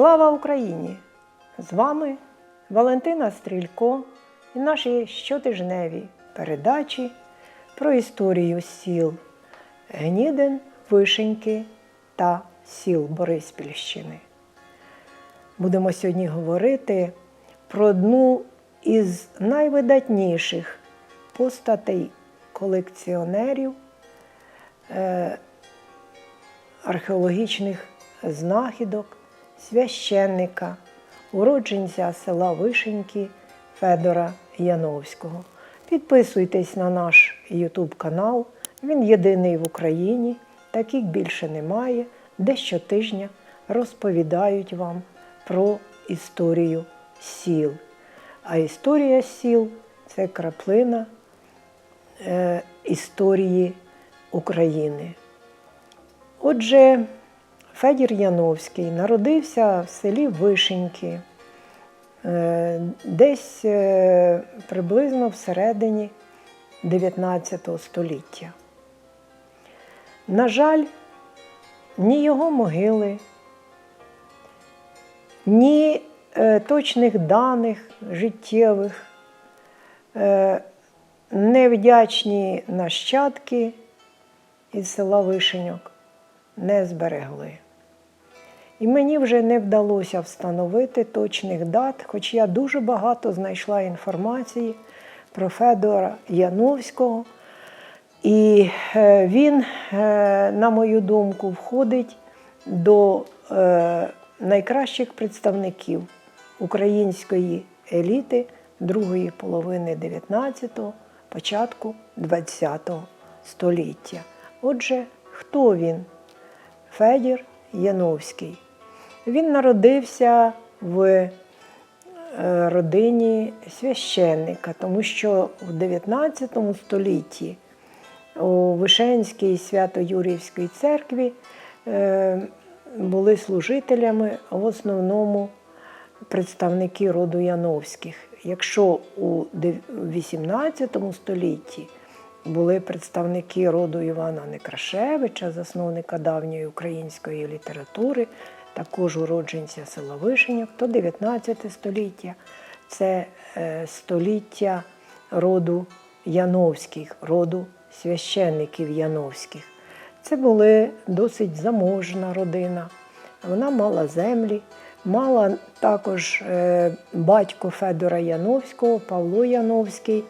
Слава Україні! З вами Валентина Стрілько і наші щотижневі передачі про історію сіл Гнідин, Вишеньки та сіл Бориспільщини. Будемо сьогодні говорити про одну із найвидатніших постатей колекціонерів е, археологічних знахідок, священника, уродженця села Вишеньки Федора Яновського. Підписуйтесь на наш YouTube канал. Він єдиний в Україні, таких більше немає, де щотижня розповідають вам про історію сіл. А історія сіл це краплина е, історії України. Отже, Федір Яновський народився в селі Вишеньки е, десь е, приблизно всередині 19 століття. На жаль, ні його могили, ні е, точних даних життєвих, невдячні нащадки із села Вишеньок не зберегли. І мені вже не вдалося встановити точних дат, хоч я дуже багато знайшла інформації про Федора Яновського. І е, він, е, на мою думку, входить до е, найкращих представників української еліти другої половини 19-го, початку 20-го століття. Отже, хто він? Федір Яновський. Він народився в е, родині священника, тому що в 19 столітті у Вишенській Свято-Юрівській церкві е, були служителями в основному представники роду Яновських. Якщо у 18 столітті були представники роду Івана Некрашевича, засновника давньої української літератури, також уродженця села Вишеньок, то 19 століття це е, століття роду Яновських, роду священників Яновських. Це були досить заможна родина. Вона мала землі, мала також е, батько Федора Яновського, Павло Яновський,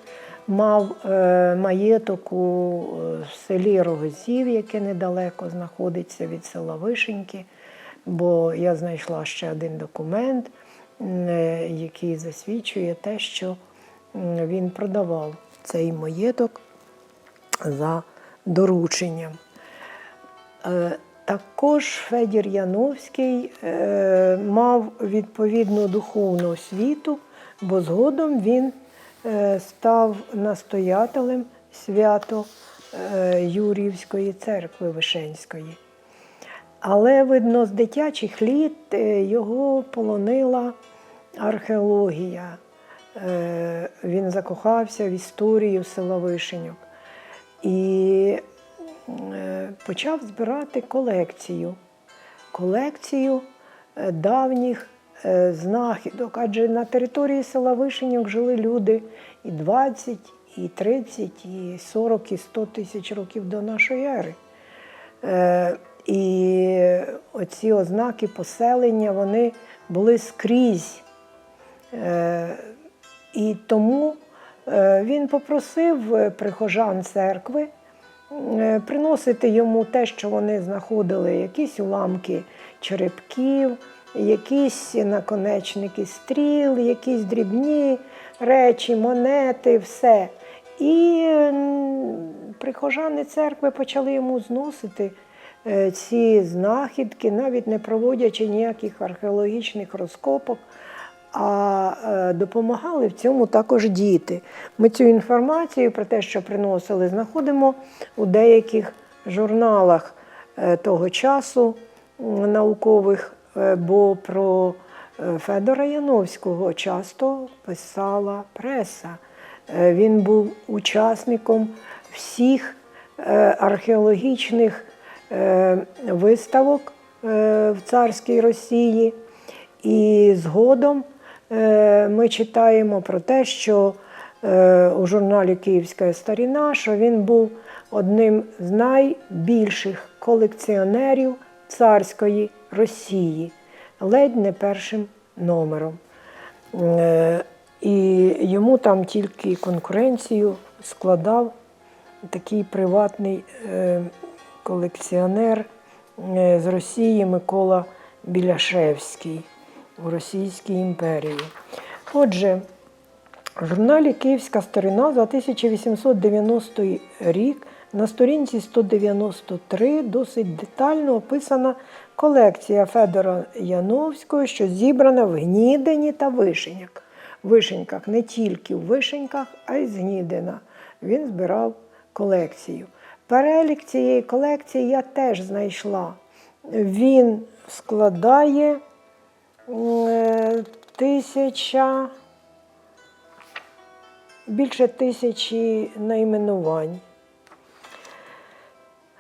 мав е, маєток у е, селі Рогозів, яке недалеко знаходиться від села Вишеньки. Бо я знайшла ще один документ, е, який засвідчує те, що він продавав цей маєток за дорученням. Також Федір Яновський мав відповідну духовну освіту, бо згодом він став настоятелем свято е, Юріївської церкви Вишенської. Але, видно, з дитячих літ е, його полонила археологія. Е, Він закохався в історію села Вишеньок і е, почав збирати колекцію. Колекцію е, давніх е, знахідок. Адже на території села Вишеньок жили люди і 20, і 30, і 40, і 100 тисяч років до нашої ери. Е, І оці ознаки поселення вони були скрізь. Е, І тому е, він попросив е, прихожан церкви е, приносити йому те, що вони знаходили, якісь уламки черепків, якісь наконечники стріл, якісь дрібні речі, монети, все. І прихожани церкви почали йому зносити е, ці знахідки, навіть не проводячи ніяких археологічних розкопок, а е, допомагали в цьому також діти. Ми цю інформацію про те, що приносили, знаходимо у деяких журналах е, того часу наукових, бо про е, Федора Яновського часто писала преса. Е, Він був учасником всіх е, археологічних е, виставок е, в царській Росії. І згодом е, ми читаємо про те, що е, у журналі Київська старіна, що він був одним з найбільших колекціонерів царської Росії, ледь не першим номером. Е, І йому там тільки конкуренцію складав такий приватний е, колекціонер е, з Росії Микола Біляшевський у Російській імперії. Отже, в журналі Київська старина за 1890 рік на сторінці 193 досить детально описана колекція Федора Яновського, що зібрана в Гнідині та Вишенях. Вишеньках не тільки в Вишеньках, а й з Гнідина. Він збирав колекцію. Перелік цієї колекції я теж знайшла. Він складає е, тисяча, більше тисячі найменувань.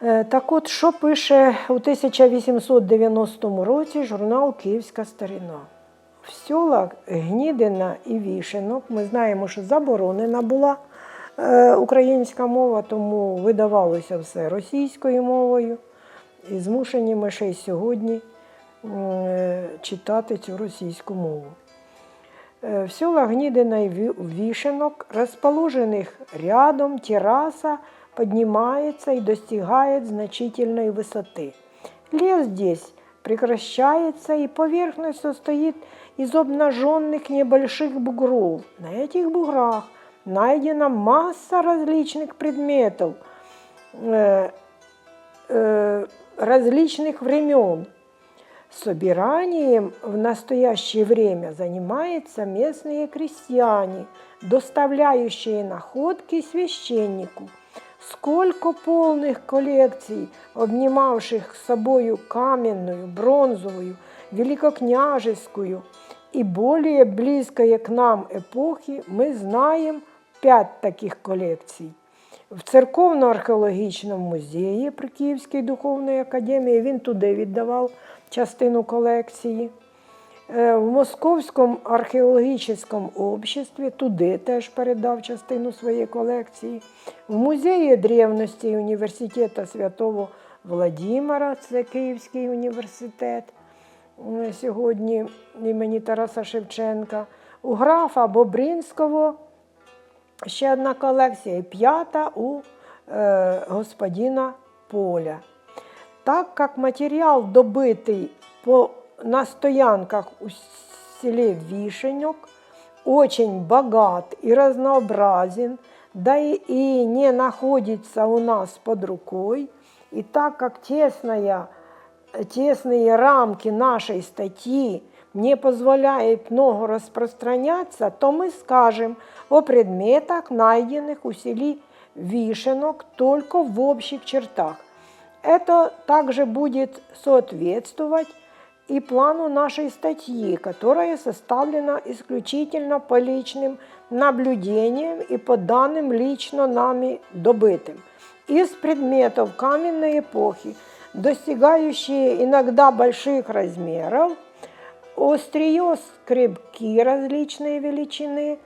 Е, Так от, що пише у 1890 році журнал Київська старина? В селах Гнідина і Вішенок ми знаємо, що заборонена була е, українська мова, тому видавалося все російською мовою. І змушені ми ще й сьогодні е, читати цю російську мову. В селах Гнидина и Ви- Вишенок, расположенных рядом, терраса поднимается и достигает значительной высоты. Лес здесь прекращается, и поверхность состоит из обнаженных небольших бугров. На этих буграх найдена масса различных предметов э, э, различных времен. Собиранием в настоящее время занимаются местные крестьяне, доставляющие находки священнику. Сколько полных коллекций, обнимавших собою каменную, бронзовую, великокняжескую и более близкие к нам эпохи, мы знаем пять таких коллекций. В церковно-археологічному музеї при Київській духовній академії він туди віддавав частину колекції. Е, В Московському археологічному обществі туди теж передав частину своєї колекції. В музеї древності університету Святого Владимира, це Київський університет е, сьогодні імені Тараса Шевченка. У графа Бобринського ще одна колекція, і п'ята у е, господина Поля. Так как материал, добытый по, на стоянках у селе Вишенек, очень богат и разнообразен, да и, и не находится у нас под рукой, и так как тесная, тесные рамки нашей статьи не позволяют много распространяться, то мы скажем о предметах, найденных у селе Вишенок только в общих чертах. Это также будет соответствовать и плану нашей статьи, которая составлена исключительно по личным наблюдениям и по данным лично нами добытым. Из предметов каменной эпохи, достигающие иногда больших размеров, острие скребки различной величины,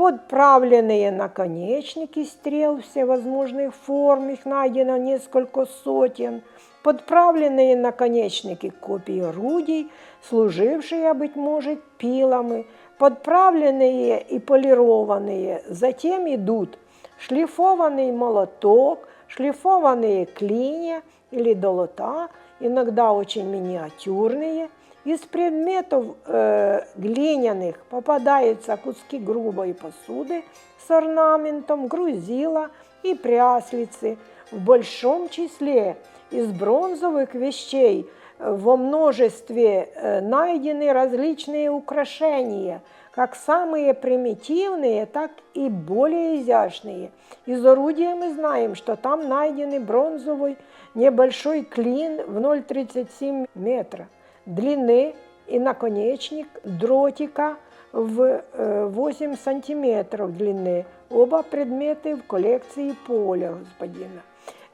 подправленные наконечники стрел всевозможных форм, их найдено несколько сотен, подправленные наконечники копий орудий, служившие, быть может, пилами, подправленные и полированные. Затем идут шлифованный молоток, шлифованные клинья или долота, иногда очень миниатюрные – из предметов э, глиняных попадаются куски грубой посуды с орнаментом, грузила и пряслицы. В большом числе из бронзовых вещей во множестве э, найдены различные украшения, как самые примитивные, так и более изящные. Из орудия мы знаем, что там найдены бронзовый небольшой клин в 0,37 метра длины и наконечник дротика в э, 8 сантиметров длины. Оба предметы в коллекции поля господина.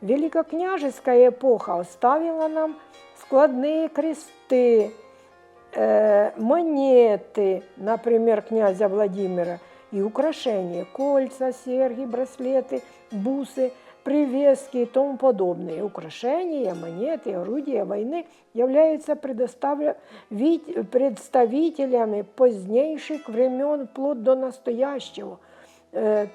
Великокняжеская эпоха оставила нам складные кресты, э, монеты, например, князя Владимира, и украшения, кольца, серьги, браслеты, бусы, привески и тому подобное. Украшения, монеты, орудия войны являются предоставля- вид- представителями позднейших времен вплоть до настоящего. Э,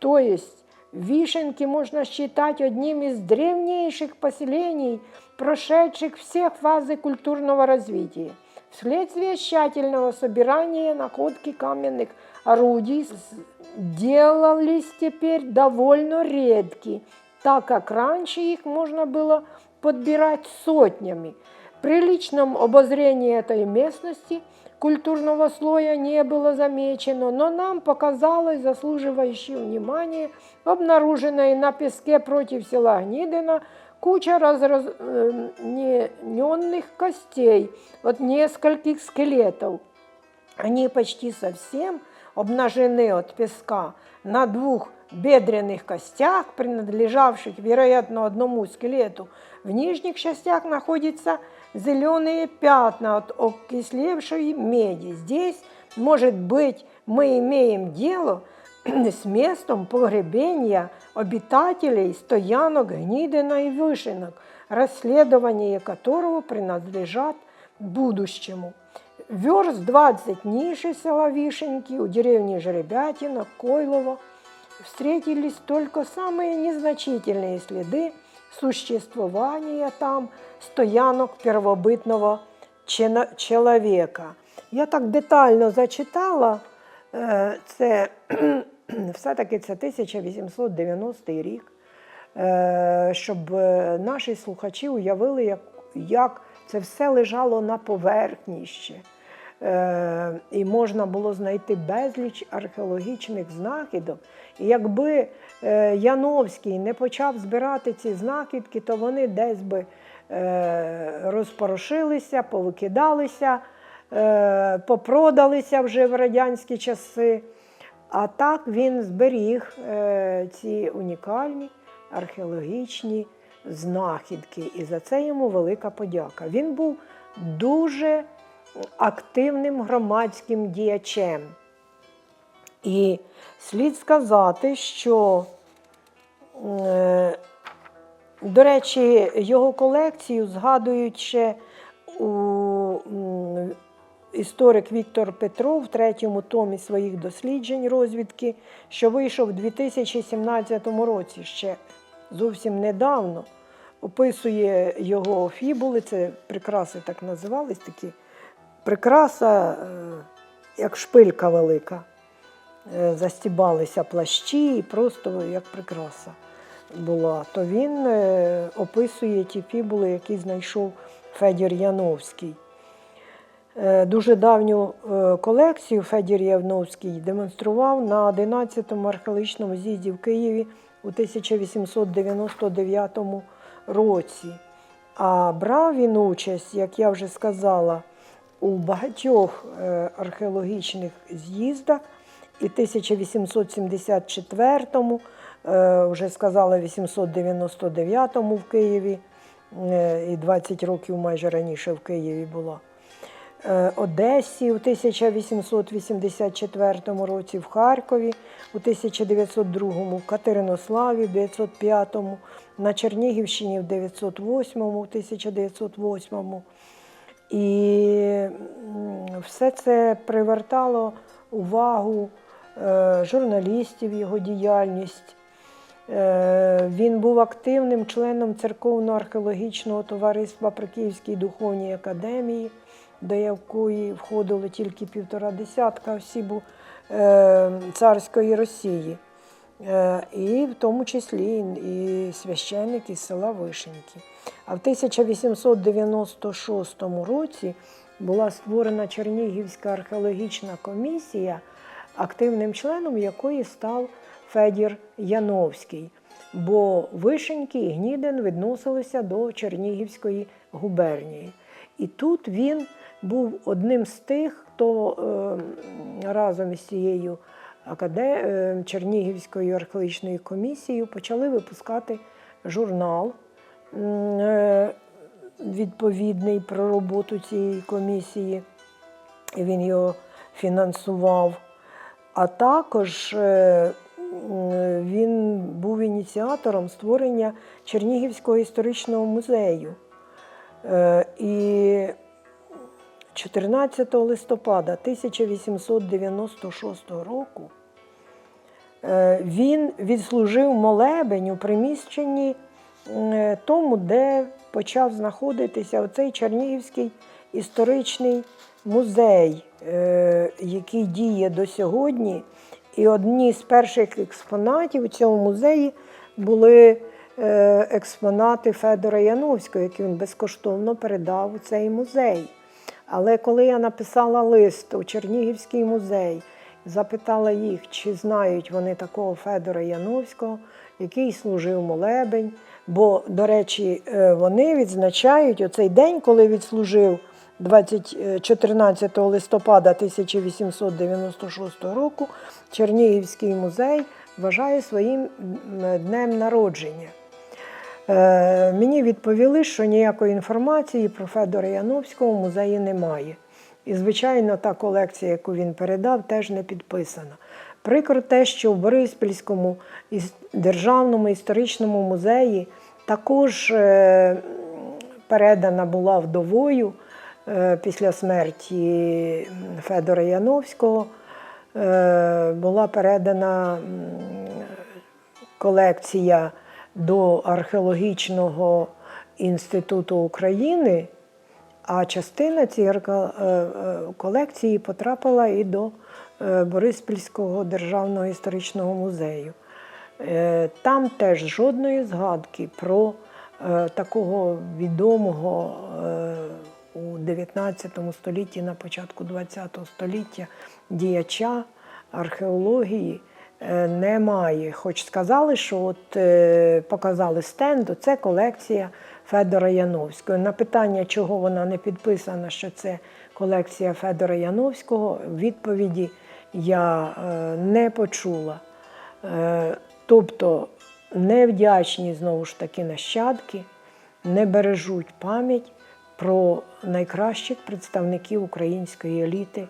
То есть Вишенки можно считать одним из древнейших поселений, прошедших все фазы культурного развития. Вследствие тщательного собирания находки каменных орудий с- делались теперь довольно редки, так как раньше их можно было подбирать сотнями. При личном обозрении этой местности культурного слоя не было замечено, но нам показалось заслуживающей внимания обнаруженной на песке против села Гнидина куча разрозненных костей от нескольких скелетов. Они почти совсем обнажены от песка на двух бедренных костях, принадлежавших, вероятно, одному скелету. В нижних частях находятся зеленые пятна от окислевшей меди. Здесь, может быть, мы имеем дело с с местом погребения обитателей стоянок Гнидина и Вышинок, расследование которого принадлежат будущему. Верст 20 ниже села Вишеньки, у деревни Жеребятина, Койлова, встретились только самые незначительные следы существования там стоянок первобытного чена- человека. Я так детально зачитала, е, це все-таки це 1890 рік, е, щоб е, наші слухачі уявили, як, як це все лежало на поверхні ще. Е, І можна було знайти безліч археологічних знахідок. І якби Яновський не почав збирати ці знахідки, то вони десь би розпорошилися, повикидалися, попродалися вже в радянські часи. А так він зберіг е, ці унікальні археологічні знахідки. І за це йому велика подяка. Він був дуже активним громадським діячем. І слід сказати, що, е, до речі, його колекцію згадують ще у історик Віктор Петров в третьому томі своїх досліджень розвідки, що вийшов у 2017 році, ще зовсім недавно. Описує його фібули, це прикраси так називались, такі прикраса, е, як шпилька велика. Е, Застібалися плащі, і просто як прикраса була. То він е, описує ті фібули, які знайшов Федір Яновський. Е, Дуже давню е, колекцію Федір Яновський демонстрував на 11-му археологічному з'їзді в Києві у 1899 році. А брав він участь, як я вже сказала, у багатьох е, археологічних з'їздах. І 1874-му, е, вже сказала, 899-му в Києві, і 20 років майже раніше в Києві була. Е, Одесі у 1884 році, в Харкові у 1902, в Катеринославі в 905, на Чернігівщині в 908, у 1908. І все це привертало увагу е, журналістів, його діяльність. Е, Він був активним членом церковно-археологічного товариства при Київській духовній академії, до якої входило тільки півтора десятка осіб е, царської Росії, Е, і в тому числі і священник із села Вишеньки. А в 1896 році була створена Чернігівська археологічна комісія, активним членом якої став Федір Яновський. Бо Вишеньки і Гнідин відносилися до Чернігівської губернії. І тут він був одним з тих, хто е, разом із цією е, Чернігівською археологічною комісією почали випускати журнал е, відповідний про роботу цієї комісії. він його фінансував. А також він був ініціатором створення Чернігівського історичного музею. Е, І 14 листопада 1896 року е, він відслужив молебень у приміщенні е, тому, де почав знаходитися оцей Чернігівський історичний музей, який діє до сьогодні. І одні з перших експонатів у цьому музеї були експонати Федора Яновського, які він безкоштовно передав у цей музей. Але коли я написала лист у Чернігівський музей, запитала їх, чи знають вони такого Федора Яновського, який служив молебень. Бо, до речі, е, вони відзначають оцей день, коли відслужив 20, е, 14 листопада 1896 року, Чернігівський музей вважає своїм днем народження. Е, Мені відповіли, що ніякої інформації про Федора Яновського в музеї немає. І, звичайно, та колекція, яку він передав, теж не підписана. Прикро те, що в Бориспільському державному історичному музеї також е, передана була вдовою е, після смерті Федора Яновського. Була передана колекція до археологічного інституту України, а частина цієї е, е, колекції потрапила і до е, Бориспільського державного історичного музею. Там теж жодної згадки про такого відомого у 19 столітті, на початку 20 століття діяча археології немає. Хоч сказали, що от е, показали стенд, це колекція Федора Яновського. На питання, чого вона не підписана, що це колекція Федора Яновського, відповіді я е, не почула. Е, Тобто невдячні знову ж таки нащадки не бережуть пам'ять про найкращих представників української еліти,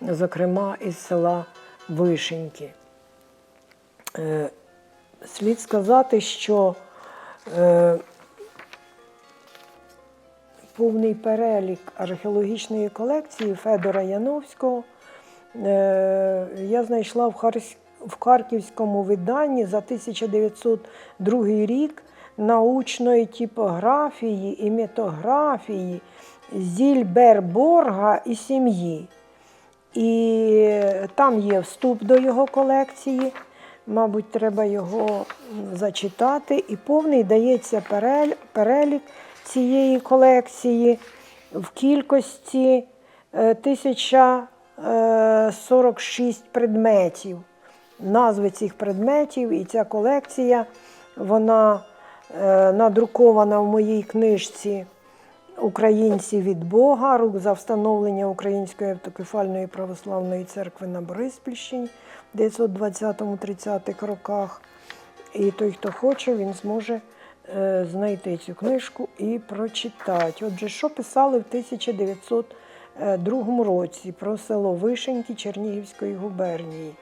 зокрема із села Вишеньки. Е, Слід сказати, що е, повний перелік археологічної колекції Федора Яновського е, я знайшла в, в харківському виданні за 1902 рік научної типографії і метографії Зільберборга і сім'ї. І там є вступ до його колекції. Мабуть, треба його зачитати. І повний дається перелік цієї колекції в кількості е, 1046 предметів. Назви цих предметів і ця колекція, вона е, надрукована в моїй книжці Українці від Бога, рук за встановлення Української автокефальної православної церкви на Бориспільщині 920-30 роках. І той, хто хоче, він зможе е, знайти цю книжку і прочитати. Отже, що писали в 1902 році про село Вишеньки Чернігівської губернії?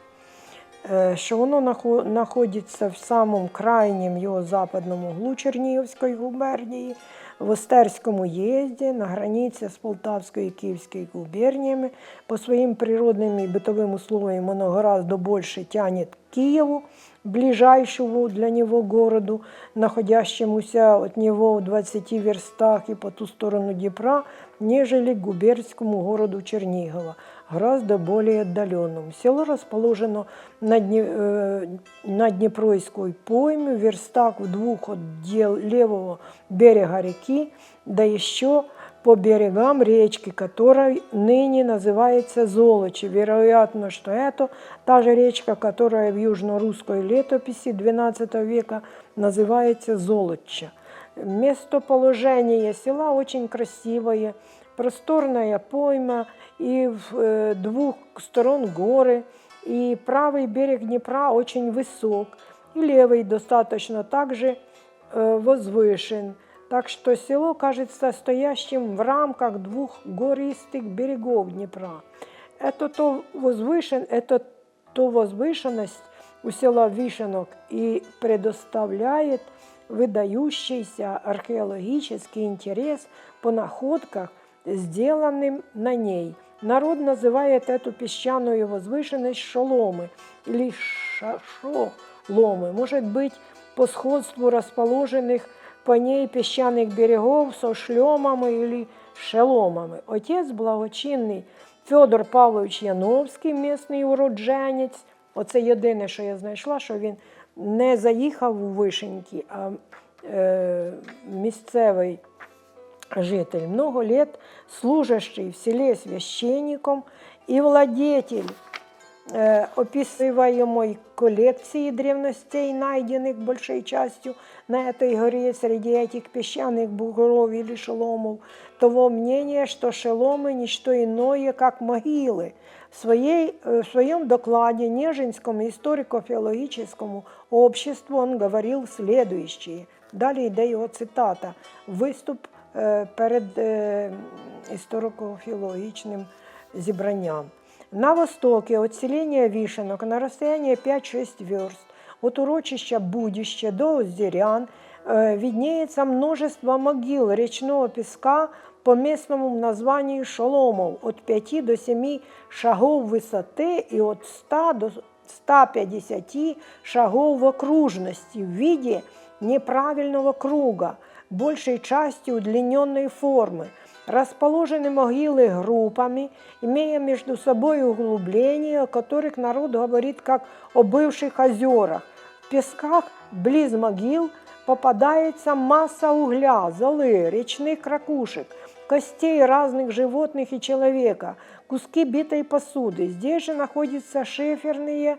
Е, що воно знаходиться в самому крайнім його западному углу Чернігівської губернії, в Остерському езді, на границі з Полтавською і Київською губерниями. По своим природным и бытовым условиям оно гораздо больше тянет к Киеву, ближайшему для него городу, находящемуся от него в 20 верстах и по ту сторону Днепра, нежели к губернскому городу Чернигова, гораздо более отдаленному. Село расположено на, Дне, э, на Днепройской пойме, в верстах в двух от дел левого берега реки, да еще по берегам речки, которая ныне называется Золочи. Вероятно, что это та же речка, которая в южно-русской летописи XII века называется Золотча. Местоположение села очень красивое, просторная пойма и в э, двух сторон горы, и правый берег Днепра очень высок, и левый достаточно также э, возвышен. Так что село кажется стоящим в рамках двух гористых берегов Днепра. Это то, возвышен, это то возвышенность у села Вишенок и предоставляет выдающийся археологический интерес по находках, сделанным на ней. Народ называет эту песчаную возвышенность шоломы или шашоломы. Может быть, по сходству расположенных по ней песчаных берегов со шлемами или шеломами. Отець благочинний Федор Павлович Яновський, місний уродженець. Оце єдине, що я знайшла, що він не заїхав у Вишеньки, а е, місцевий житель, много лет служащий в селе священником и владетель э, описываемой коллекции древностей, найденных большей частью на этой горе среди этих песчаных бугров или шеломов, того мнения, что шеломы – не что иное, как могилы. В, своей, э, в своем докладе Нежинскому историко-филологическому обществу он говорил следующее. Далі йде його цитата. Виступ е, перед е, историко-филологичным зібранням. На востоке от селения Вишенок на расстоянии 5-6 верст от урочища Будище до Озерян э, виднеется множество могил речного песка по местному названию шоломов от 5 до 7 шагов высоты и от 100 до 150 шагов в окружности в виде неправильного круга, большей частью удлиненной формы. Расположены могилы группами, имея между собой углубления, о которых народ говорит как о бывших озерах. В песках близ могил попадается масса угля, золы, речных ракушек, костей разных животных и человека, куски битой посуды. Здесь же находятся шиферные,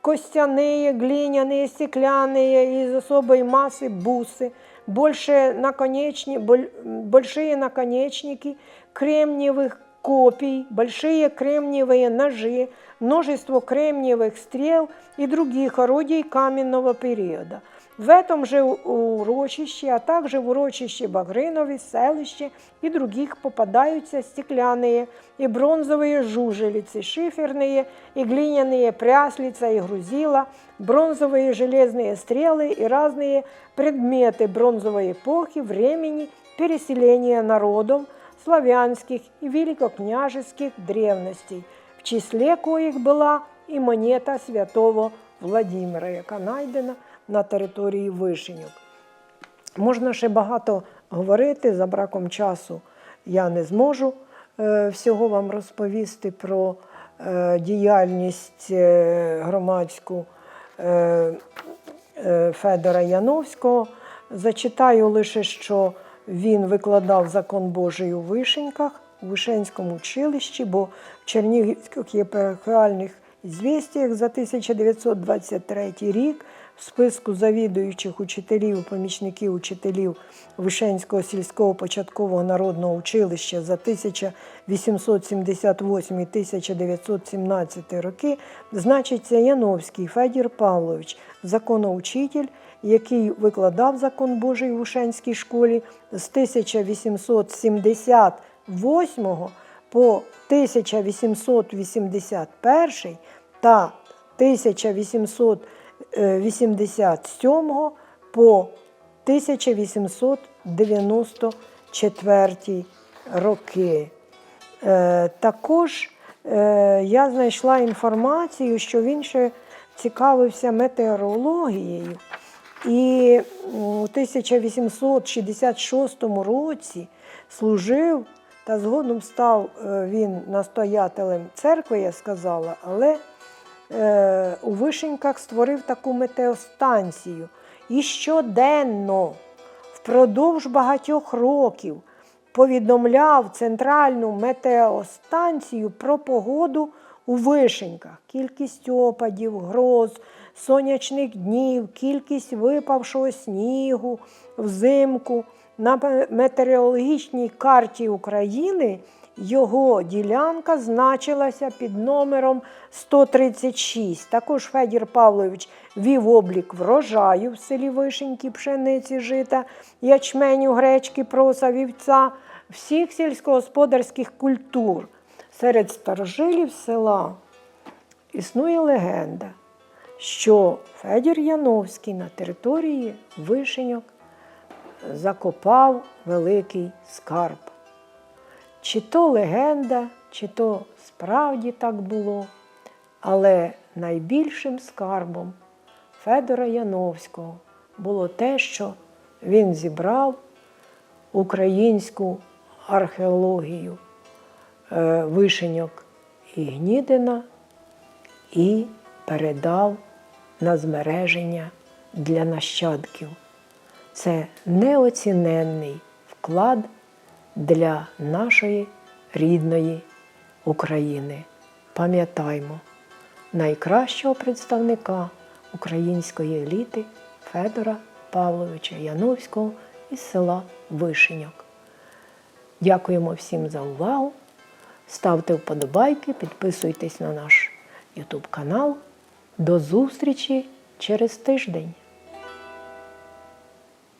костяные, глиняные, стеклянные из особой массы бусы, больше наконечни, боль- большие наконечники кремниевых копий, большие кремниевые ножи, множество кремниевых стрел и других орудий каменного периода. В этом же урочище, а также в урочище Багринове, селище и других попадаются стеклянные и бронзовые жужелицы, шиферные и глиняные пряслица и грузила, бронзовые железные стрелы и разные предметы бронзовой эпохи, времени переселения народов, славянских и великокняжеских древностей, в числе коих була і монета святого Владимира, яка найдена на території Вишеньок. Можна ще багато говорити, за браком часу я не зможу е, всього вам розповісти про е, діяльність е, громадську Федора Яновського. Зачитаю лише, що він викладав закон Божий у Вишеньках, у Вишенському училищі, бо в Чернігівських єпархіальних звістях за 1923 рік в списку завідуючих учителів помічників учителів Вишенського сільського початкового народного училища за 1878-1917 роки значиться Яновський Федір Павлович, законоучитель, який викладав закон Божий в Ушенській школі з 1878 по 1881 та 1887 по 1894 роки. Е, також е, я знайшла інформацію, що він ще цікавився метеорологією. І у 1866 році служив та згодом став е, він настоятелем церкви, я сказала, але у Вишеньках створив таку метеостанцію. І щоденно, впродовж багатьох років, повідомляв центральну метеостанцію про погоду у Вишеньках, кількість опадів, гроз, сонячних днів, кількість випавшого снігу взимку. На метеорологічній карті України його ділянка значилася під номером 136. Також Федір Павлович вів облік врожаю в селі Вишеньки, пшениці, жита, ячменю, гречки, проса, вівця, всіх сільськогосподарських культур. Серед старожилів села існує легенда, що Федір Яновський на території Вишеньок закопав великий скарб. Чи то легенда, чи то справді так було, але найбільшим скарбом Федора Яновського було те, що він зібрав українську археологію е, Вишеньок і Гнідина і передав на змереження для нащадків. Це неоціненний вклад для нашої рідної України. Пам'ятаймо найкращого представника української еліти Федора Павловича Яновського із села Вишеньок. Дякуємо всім за увагу. Ставте вподобайки, підписуйтесь на наш YouTube канал. До зустрічі через тиждень.